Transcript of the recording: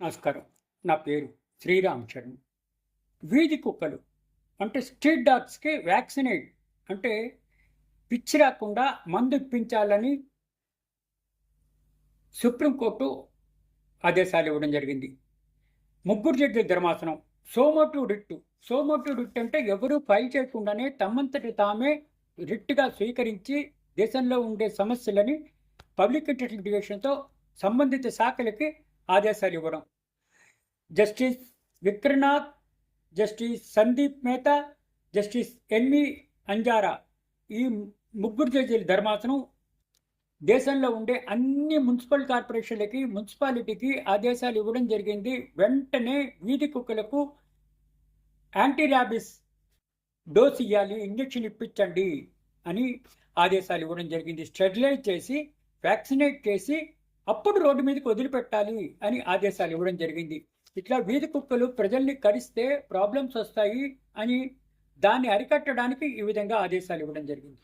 నమస్కారం. నా పేరు శ్రీరామ్ చరణ్ వీధి కుక్కలు అంటే స్ట్రీట్ డాగ్స్కి వ్యాక్సినేట్. అంటే పిచ్చి రాకుండా మందు ఇప్పించాలని సుప్రీంకోర్టు ఆదేశాలు ఇవ్వడం జరిగింది. ముగ్గురు జడ్జి ధర్మాసనం. సోమోటు రిట్టు సోమోటు రిట్టు అంటే ఎవరూ ఫైల్ చేయకుండానే తమ్మంతటి తామే రిట్గా స్వీకరించి దేశంలో ఉండే సమస్యలని పబ్లిక్ ఇంట్రెస్ట్ సంబంధిత శాఖలకి ఆదేశాలు ఇవ్వడం justice Vikramnath justice Sandeep Mehta justice N V Anjaria ఈ ముగ్గురు జడ్జీల ధర్మాసనం దేశంలో ఉండే అన్ని మున్సిపల్ కార్పొరేషన్లకి మున్సిపాలిటీకి ఆదేశాలు ఇవ్వడం జరిగింది. వెంటనే వీధి కుక్కలకు యాంటీ ర్యాబిస్ డోస్ ఇవ్వాలి ఇంజెక్షన్ ఇప్పించండి అని ఆదేశాలు ఇవ్వడం జరిగింది. స్టెరిలైజ్ చేసి వ్యాక్సినేట్ చేసి అప్పుడు రోడ్డు మీదకి వదిలిపెట్టాలి అని ఆదేశాలు ఇవ్వడం జరిగింది. ఇట్లా వీధి కుక్కలు ప్రజల్ని కరిస్తే ప్రాబ్లమ్స్ వస్తాయి అని దాన్ని అరికట్టడానికి ఈ విధంగా ఆదేశాలు ఇవ్వడం జరిగింది.